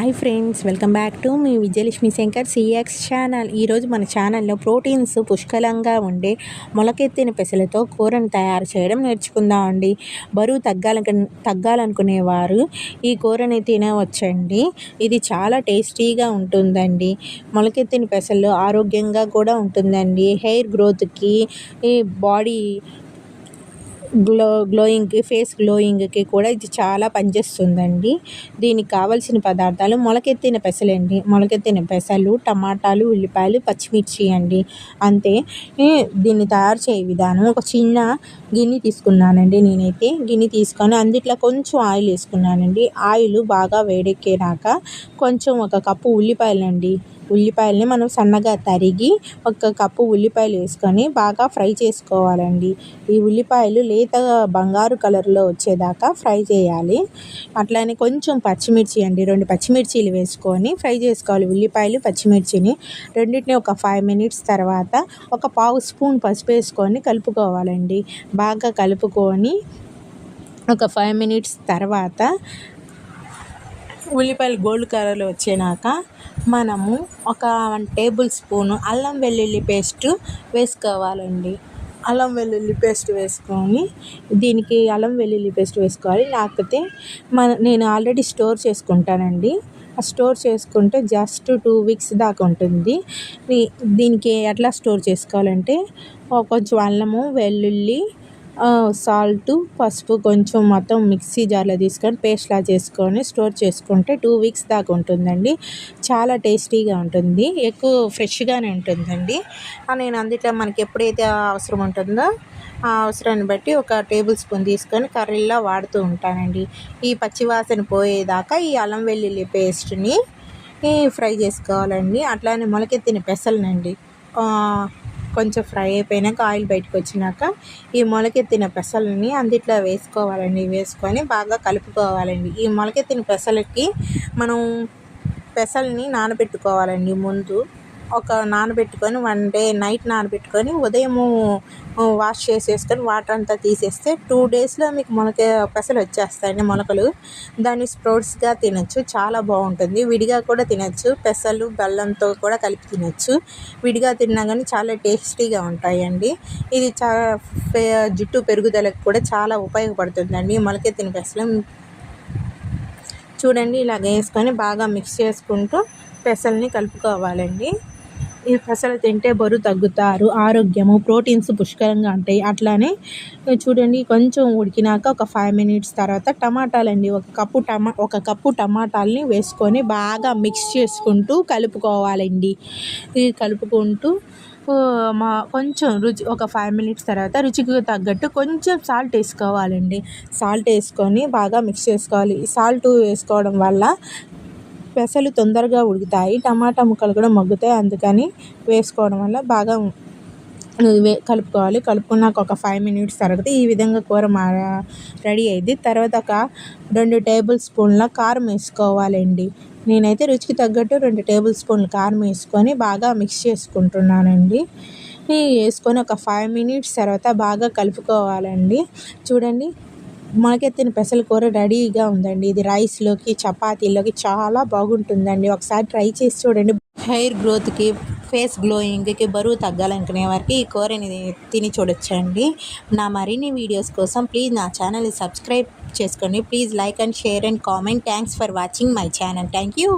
Hi friends welcome back to me Vijayalakshmi Shankar CX channel. ఈరోజు మన ఛానల్లో ప్రోటీన్స్ పుష్కలంగా ఉండే మొలకెత్తిన పెసలతో కూరను తయారు చేయడం నేర్చుకుందాం అండి బరువు తగ్గాల తగ్గాలనుకునేవారు ఈ కూరని తినవచ్చండి. ఇది చాలా టేస్టీగా ఉంటుందండి. మొలకెత్తిన పెసలు ఆరోగ్యంగా కూడా ఉంటుందండి. హెయిర్ గ్రోత్కి ఈ బాడీ గ్లో గ్లోయింగ్కి ఫేస్ గ్లోయింగ్కి కూడా ఇది చాలా పనిచేస్తుందండి. దీనికి కావలసిన పదార్థాలు మొలకెత్తిన పెసలండి. మొలకెత్తిన పెసలు టమాటాలు ఉల్లిపాయలు పచ్చిమిర్చి అండి. అంతే. దీన్ని తయారు చేయ విధానం ఒక చిన్న గిన్నె తీసుకున్నానండి నేనైతే. గిన్నె తీసుకొని అందుట్లో కొంచెం ఆయిల్ వేసుకున్నానండి. ఆయిల్ బాగా వేడెక్కేనాక కొంచెం ఒక కప్పు ఉల్లిపాయలండి. ఉల్లిపాయలని మనం సన్నగా తరిగి ఒక కప్పు ఉల్లిపాయలు వేసుకొని బాగా ఫ్రై చేసుకోవాలండి. ఈ ఉల్లిపాయలు లేతగా బంగారు కలర్లో వచ్చేదాకా ఫ్రై చేయాలి. అట్లానే కొంచెం పచ్చిమిర్చి అండి రెండు పచ్చిమిర్చీలు వేసుకొని ఫ్రై చేసుకోవాలి. ఉల్లిపాయలు పచ్చిమిర్చిని రెండింటిని ఒక ఫైవ్ మినిట్స్ తర్వాత ఒక పావు స్పూన్ పసుపు వేసుకొని కలుపుకోవాలండి. బాగా కలుపుకొని ఒక ఫైవ్ మినిట్స్ తర్వాత ఉల్లిపాయలు గోల్డ్ కలర్లో వచ్చినాక మనము ఒక వన్ టేబుల్ స్పూను అల్లం వెల్లుల్లి పేస్ట్ వేసుకోవాలండి. అల్లం వెల్లుల్లి పేస్ట్ వేసుకొని దీనికి అల్లం వెల్లుల్లి పేస్ట్ వేసుకోవాలి. లేకపోతే మన నేను ఆల్రెడీ స్టోర్ చేసుకుంటానండి. స్టోర్ చేసుకుంటే జస్ట్ టూ వీక్స్ దాకా ఉంటుంది. దీనికి ఎట్లా స్టోర్ చేసుకోవాలంటే కొంచెం అల్లము వెల్లుల్లి సాల్ట్ పసుపు కొంచెం మొత్తం మిక్సీ జార్లో తీసుకొని పేస్ట్లా చేసుకొని స్టోర్ చేసుకుంటే టూ వీక్స్ దాకా ఉంటుందండి. చాలా టేస్టీగా ఉంటుంది. ఎక్కువ ఫ్రెష్గానే ఉంటుందండి. నేను అందుట్లో మనకి ఎప్పుడైతే అవసరం ఉంటుందో ఆ అవసరాన్ని బట్టి ఒక టేబుల్ స్పూన్ తీసుకొని కర్రీల్లో వాడుతూ ఉంటానండి. ఈ పచ్చివాసన పోయేదాకా ఈ అల్లం వెల్లుల్లి పేస్ట్ని ఫ్రై చేసుకోవాలండి. అట్లానే మొలకెత్తిన పెసలనండి. కొంచెం ఫ్రై అయిపోయినాక ఆయిల్ బయటకు వచ్చినాక ఈ మొలకెత్తిన పెసలని అందిట్లో వేసుకోవాలండి. వేసుకొని బాగా కలుపుకోవాలండి. ఈ మొలకెత్తిన పెసలకి మనం పెసల్ని నానబెట్టుకోవాలండి ముందు. ఒక నానబెట్టుకొని వన్ డే నైట్ నానబెట్టుకొని ఉదయము వాష్ చేసేసుకొని వాటర్ అంతా తీసేస్తే టూ డేస్లో మీకు మొలక పెసలు వచ్చేస్తాయండి మొలకలు. దాన్ని స్ప్రౌట్స్గా తినచ్చు చాలా బాగుంటుంది. విడిగా కూడా తినచ్చు పెసలు బెల్లంతో కూడా కలిపి తినచ్చు. విడిగా తిన్నా కానీ చాలా టేస్టీగా ఉంటాయండి. ఇది చాలా జుట్టు పెరుగుదలకు కూడా చాలా ఉపయోగపడుతుందండి మొలకెత్తిన పెసలు. చూడండి ఇలాగ వేసుకొని బాగా మిక్స్ చేసుకుంటూ పెసల్ని కలుపుకోవాలండి. ఈ పెసలు తింటే బరువు తగ్గుతారు ఆరోగ్యము ప్రోటీన్స్ పుష్కలంగా ఉంటాయి. అట్లానే చూడండి కొంచెం ఉడికినాక ఒక ఫైవ్ మినిట్స్ తర్వాత టమాటాలు అండి ఒక కప్పు టమా ఒక కప్పు టమాటాలని వేసుకొని బాగా మిక్స్ చేసుకుంటూ కలుపుకోవాలండి. కలుపుకుంటూ మా కొంచెం రుచి ఒక ఫైవ్ మినిట్స్ తర్వాత రుచికి తగ్గట్టు కొంచెం సాల్ట్ వేసుకోవాలండి. సాల్ట్ వేసుకొని బాగా మిక్స్ చేసుకోవాలి. సాల్ట్ వేసుకోవడం వల్ల పెసలు తొందరగా ఉడుకుతాయి టమాటా ముక్కలు కూడా మగ్గుతాయి అందుకని వేసుకోవడం వల్ల బాగా వే కలుపుకోవాలి. కలుపుకున్నాక ఒక ఫైవ్ మినిట్స్ తర్వాత ఈ విధంగా కూర మా రెడీ అయింది. తర్వాత ఒక రెండు టేబుల్ స్పూన్ల కారం వేసుకోవాలండి. నేనైతే రుచికి తగ్గట్టు రెండు టేబుల్ స్పూన్లు కారం వేసుకొని బాగా మిక్స్ చేసుకుంటున్నానండి. వేసుకొని ఒక ఫైవ్ మినిట్స్ తర్వాత బాగా కలుపుకోవాలండి. చూడండి మొలకెత్తిన పెసల కూర రెడీగా ఉందండి. ఇది రైస్లోకి చపాతీలోకి చాలా బాగుంటుందండి. ఒకసారి ట్రై చేసి చూడండి. హెయిర్ గ్రోత్కి ఫేస్ గ్లోయింగ్కి బరువు తగ్గాలనుకునే వారికి ఈ కూరని తిని చూడొచ్చండి. నా మరిన్ని వీడియోస్ కోసం ప్లీజ్ నా ఛానల్ని సబ్స్క్రైబ్ చేసుకోండి please like and share and comment. Thanks for watching my channel. Thank you.